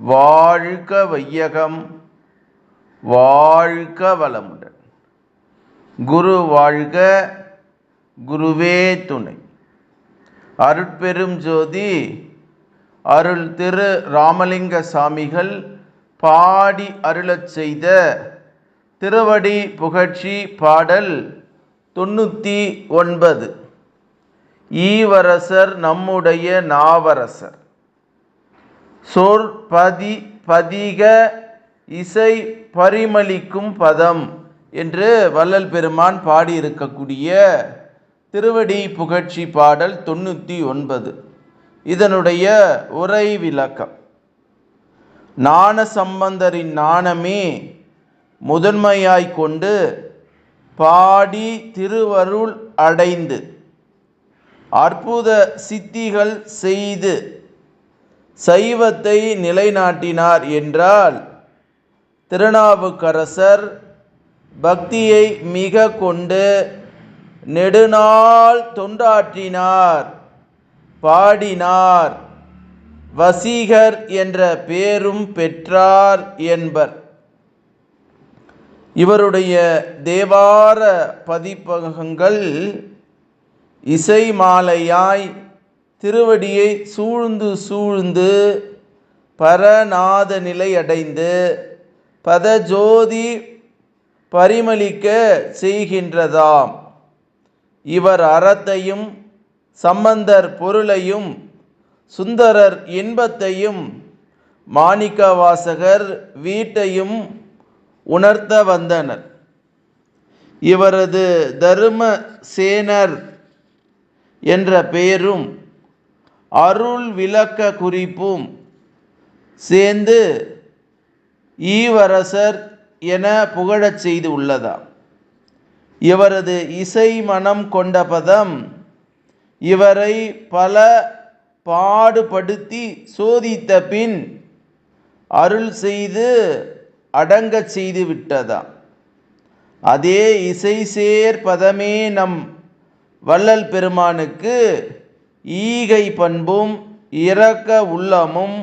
வாழ்க வையகம் வாழ்க வளமுடன். குரு வாழ்க குருவே துணை. அருட்பெரும் ஜோதி அருள் திரு ராமலிங்க சாமிகள் பாடி அருளச் செய்த திருவடி புகழ்ச்சி பாடல் தொண்ணூற்றி ஒன்பது. ஈவரசர் நம்முடைய நாவரசர். சொற்பதி பதிக இசை பரிமளிக்கும் பதம் என்று வள்ளல் பெருமான் பாடியிருக்கக்கூடிய திருவடி புகழ்ச்சி பாடல் தொண்ணூற்றி ஒன்பது. இதனுடைய உரை விளக்கம். ஞான சம்பந்தரின் நாணமே முதன்மையாய் கொண்டு பாடி திருவருள் அடைந்து அற்புத சித்திகள் செய்து சைவத்தை நிலைநாட்டினார் என்றால் திருநாவுக்கரசர் பக்தியை மிக கொண்டு நெடுநாள் தொண்டாற்றினார் பாடினார். வசீகர் என்ற பேரும் பெற்றார் என்பர். இவருடைய தேவார பதிப்பகங்கள் இசை மாலையாய் திருவடியை சூழ்ந்து சூழ்ந்து பரநாத நிலை அடைந்து பதஜோதி பரிமளிக்க செய்கின்றதாம். இவர் அறத்தையும் சம்பந்தர் பொருளையும் சுந்தரர் இன்பத்தையும் மாணிக்கவாசகர் வீட்டையும் உணர்த்த வந்தனர். இவரது தரும சேனர் என்ற பெயரும் அருள் விளக்க குறிப்பும் சேர்ந்து ஈவரசர் என புகழச் செய்து உள்ளதாம். இவரது இசை மனம் கொண்ட பதம் இவரை பல பாடுபடுத்தி சோதித்த பின் அருள் செய்து அடங்கச் செய்து விட்டதாம். அதே இசை சேர் பதமே நம் வள்ளல் பெருமானுக்கு ஈகை பண்பும் இரக்க உள்ளமும்